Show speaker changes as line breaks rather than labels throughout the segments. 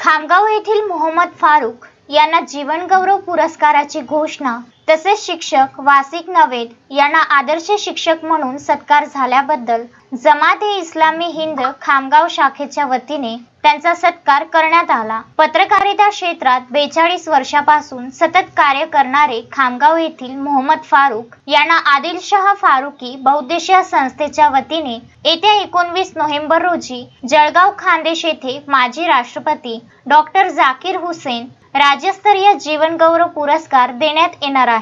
खामगाव येथील मोहम्मद फारुख यांना जीवनगौरव पुरस्काराची घोषणा तसेच शिक्षक वासिक नवेद यांना आदर्श शिक्षक म्हणून सत्कार झाल्याबद्दल जमात ए इस्लामी हिंद खामगाव शाखेच्या वतीने त्यांचा सत्कार करण्यात आला. पत्रकारिता क्षेत्रात बेचाळीस वर्षापासून सतत कार्य करणारे खामगाव येथील मोहम्मद फारुक यांना आदिलशाह फारुकी बहुद्देशीय संस्थेच्या वतीने येत्या एकोणवीस नोव्हेंबर रोजी जळगाव खानदेश येथे माजी राष्ट्रपती डॉक्टर जाकीर हुसेन राज्यस्तरीय जीवनगौरव पुरस्कार देण्यात येणार आहे.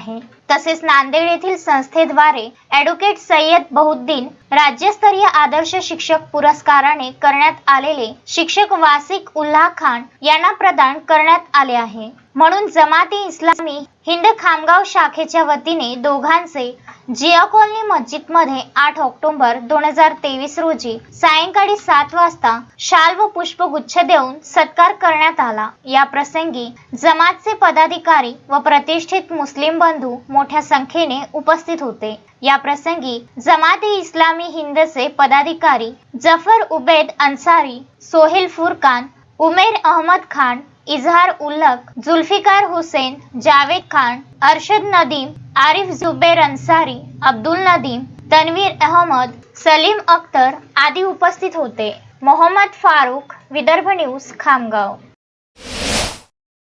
तसेच नांदेड येथील संस्थेद्वारे ॲडव्होकेट सय्यद बहुद्दीन राज्यस्तरीय आदर्श शिक्षक पुरस्काराने करण्यात आलेले शिक्षक वासिक उल्हा खान यांना प्रदान करण्यात आले आहे. म्हणून जमाती इस्लामी हिंद खामगाव शाखेच्या वतीने दोघांचे जिया कॉलनी मस्जिदमध्ये आठ ऑक्टोबर दोन हजार तेवीस रोजी सायंकाळी सात वाजता शाल व पुष्पगुच्छ देऊन सत्कार करण्यात आला. या प्रसंगी जमातचे पदाधिकारी व प्रतिष्ठित मुस्लिम बंधू मोठ्या संख्येने उपस्थित होते. या प्रसंगी जमाते इस्लामी हिंदचे पदाधिकारी जफर उबेद अन्सारी सोहेल फुरकान उमेर अहमद खान इजहार उल्लक जुल्फिकार हुसेन जावेद खान अरशद नदीम आरिफ जुबेर अन्सारी अब्दुल नदीम तन्वीर अहमद सलीम अख्तर आदी उपस्थित होते. मोहम्मद फारूक विदर्भ न्यूज खामगाव.